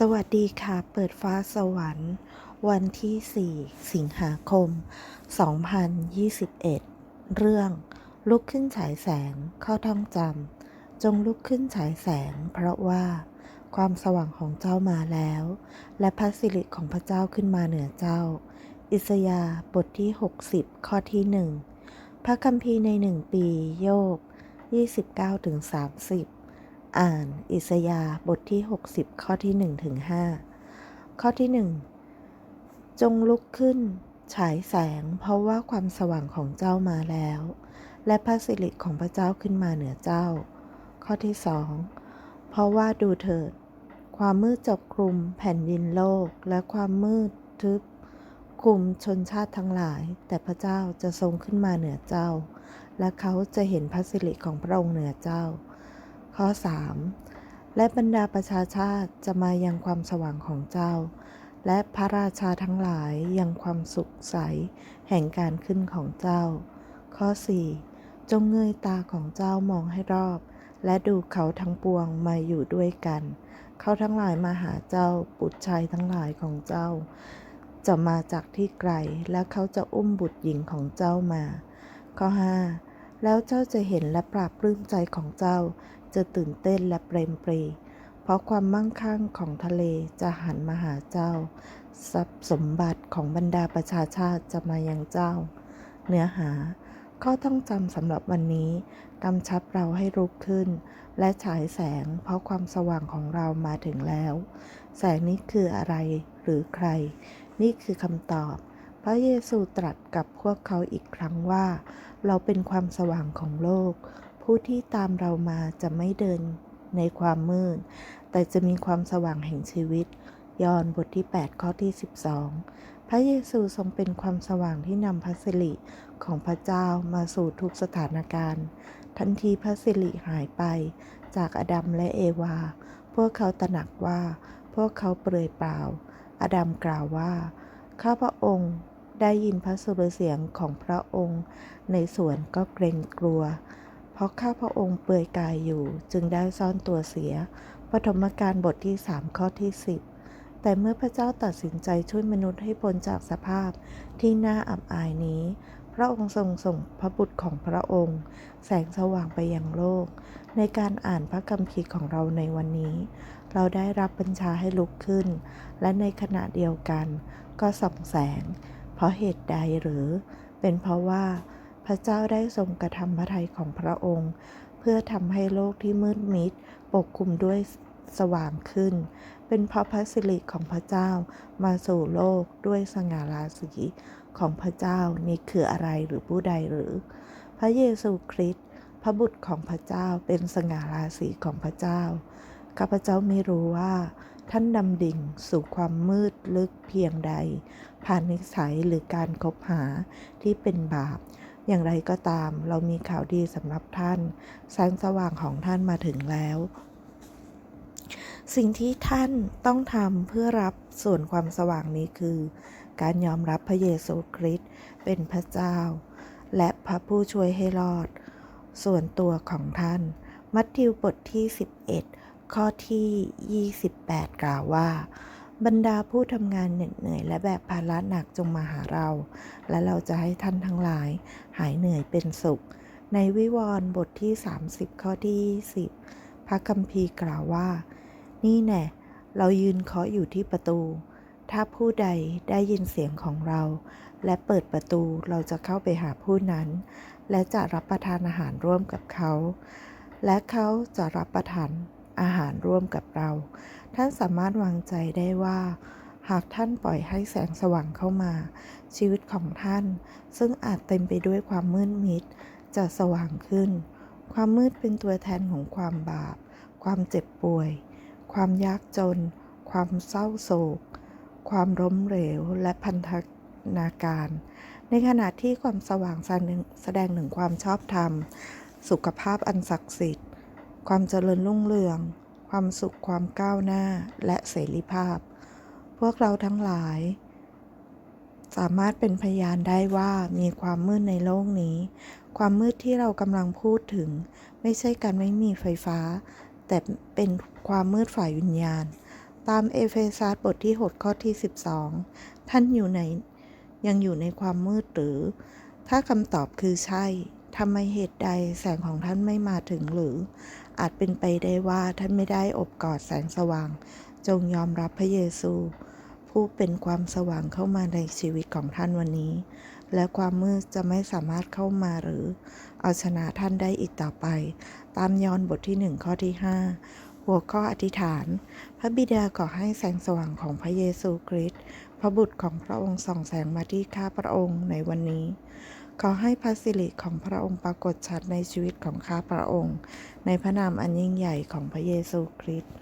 สวัสดีค่ะ เปิดฟ้าสวรรค์ วันที่ 4 สิงหาคม 2021 เรื่องลุกขึ้นฉายแสงเข้อท่องจำจงลุกขึ้นฉายแสง เพราะว่าความสว่างของเจ้ามาแล้ว และพระสิริของพระเจ้าขึ้นมาเหนือเจ้า อิสยาบทที่ 60 ข้อที่หนึ่งพระคัมภีร์ในหนึ่งปีโยบ 29-30 อ่านอิสยาบทที่ 60 ข้อที่1ถึง5ข้อที่ 1 จงลุกขึ้น ฉายแสง เพราะว่าความสว่างของเจ้ามาแล้ว และพระสิริของพระเจ้าขึ้นมาเหนือเจ้า ข้อที่สองเพราะว่าดูเถิด ความมืดจะคลุมแผ่นดินโลกและความมืดทึบคลุมชนชาติทั้งหลาย แต่พระเจ้าจะทรงขึ้นมาเหนือเจ้า และเขาจะเห็นพระสิริของพระองค์เหนือเจ้า ข้อ 3 และบรรดาประชาชาติจะมายังความสว่างของเจ้า และพระราชาทั้งหลายยังความสุขใส แห่งการขึ้นของเจ้า ข้อ 4 จงเงยตาของเจ้ามองให้รอบ และดูเขาทั้งปวงมาอยู่ด้วยกัน เขาทั้งหลายมาหาเจ้าบุตรชายทั้งหลายของเจ้า จะมาจากที่ไกลและเขาจะอุ้มบุตรหญิงของเจ้ามา ข้อ 5 แล้วเจ้าจะเห็นและปราบปลื้มใจของเจ้า จะตื่นเต้นและเปรมปรี เพราะความมั่งคั่งของทะเลจะหันมาหาเจ้า ทรัพย์สมบัติของบรรดาประชาชาติจะมายังเจ้า เนื้อหา ข้อต้องจำสำหรับวันนี้กำชับเราให้ลุกขึ้น และฉายแสง เพราะความสว่างของเรามาถึงแล้ว แสงนี้คืออะไรหรือใคร นี่คือคำตอบ พระเยซูตรัสกับพวกเขาอีกครั้งว่า เราเป็นความสว่างของโลก ผู้ที่ตามเรามาจะไม่เดินในความมืด แต่จะมีความสว่างแห่งชีวิต ยอห์นบทที่ 8 ข้อที่ 12 พระเยซูทรงเป็นความสว่างที่นำพระสิริของพระเจ้ามาสู่ทุกสถานการณ์ ทันทีพระสิริหายไป จากอดัมและเอวา พวกเขาตระหนักว่า พวกเขาเปลือยเปล่า อดัมกล่าวว่า ข้าพระองค์ได้ยินพระสุรเสียงของพระองค์ ในสวนก็เกรงกลัว เพราะข้าพระองค์เปื่อยกายอยู่จึงได้ซ่อนตัวเสีย ปฐมกาลบทที่สามข้อที่สิบแต่เมื่อพระเจ้าตัดสินใจช่วยมนุษย์ให้พ้นจากสภาพที่น่าอับอายนี้ พระองค์ทรงส่งพระบุตรของพระองค์ แสงสว่างไปยังโลก ในการอ่านพระคัมภีร์ของเราในวันนี้ เราได้รับบัญชาให้ลุกขึ้น และในขณะเดียวกัน ก็ส่องแสง เพราะเหตุใดหรือ เป็นเพราะว่า พระเจ้าได้ทรงกระทำพระทัยของพระองค์ เพื่อทำให้โลกที่มืดมิดปกคลุมด้วยสว่างขึ้น เป็นเพราะพระสิริของพระเจ้ามาสู่โลกด้วยสง่าราศีของพระเจ้านี่คืออะไรหรือผู้ใดหรือ พระเยซูคริสต์พระบุตรของพระเจ้าเป็นสง่าราศีของพระเจ้าข้าพเจ้าไม่รู้ว่า ท่านดำดิ่งสู่ความมืดลึกเพียงใด ผ่านนิสัยหรือการคบหาที่เป็นบาป อย่างไรก็ตาม เรามีข่าวดีสำหรับท่าน แสงสว่างของท่านมาถึงแล้ว สิ่งที่ท่านต้องทำเพื่อรับส่วนความสว่างนี้คือ การยอมรับพระเยซูคริสต์เป็นพระเจ้า และพระผู้ช่วยให้รอด ส่วนตัวของท่าน มัทธิวบทที่ 11 ข้อที่ 28 กล่าวว่า บรรดาผู้ทำงานเหน็ดเหนื่อยและแบบภาระหนักจงมาหาเรา และเราจะให้ท่านทั้งหลาย หายเหนื่อยเป็นสุข ในวิวรณ์บทที่ 30 ข้อที่20พระคัมภีร์กล่าวว่า นี่แน่เรายืนเคาะอยู่ที่ประตู ถ้าผู้ใดได้ยินเสียงของเรา และเปิดประตูเราจะเข้าไปหาผู้นั้น และจะรับประทานอาหารร่วมกับเขา และเขาจะรับประทาน อาหารร่วมกับเรา ท่านสามารถวางใจได้ว่า หากท่านปล่อยให้แสงสว่างเข้ามา ชีวิตของท่าน ซึ่งอาจเต็มไปด้วยความมืดมิด จะสว่างขึ้น ความมืดเป็นตัวแทนของความบาป ความเจ็บป่วย ความยากจน ความเศร้าโศก ความล้มเหลวและพันธนาการ ในขณะที่ความสว่างแสดงถึงความชอบธรรม สุขภาพอันศักดิ์สิทธิ์ ความเจริญรุ่งเรือง ความสุขความก้าวหน้าและเสรีภาพ พวกเราทั้งหลาย สามารถเป็นพยานได้ว่ามีความมืดในโลกนี้ ความมืดที่เรากำลังพูดถึง ไม่ใช่การไม่มีไฟฟ้า แต่เป็นความมืดฝ่ายวิญญาณ ตามเอเฟซัสบทที่6ข้อที่ 12 ท่านอยู่ในยังอยู่ในความมืดหรือ ถ้าคำตอบคือใช่ ทำไมเหตุใดแสงของท่านไม่มาถึงหรือ อาจเป็นไปได้ว่าท่านไม่ได้อบกอดแสงสว่าง จงยอมรับพระเยซู ผู้เป็นความสว่างเข้ามาในชีวิตของท่านวันนี้ และความมืดจะไม่สามารถเข้ามาหรือ เอาชนะท่านได้อีกต่อไป ตามยอห์นบทที่หนึ่งข้อที่5หัวข้ออธิษฐาน พระบิดาขอให้แสงสว่างของพระเยซูคริสต์พระบุตรของพระองค์ส่องแสงมาที่ข้าพระองค์ในวันนี้ ขอให้พระสิริของพระองค์ปรากฏชัดในชีวิตของข้าพระองค์ ในพระนามอันยิ่งใหญ่ของพระเยซูคริสต์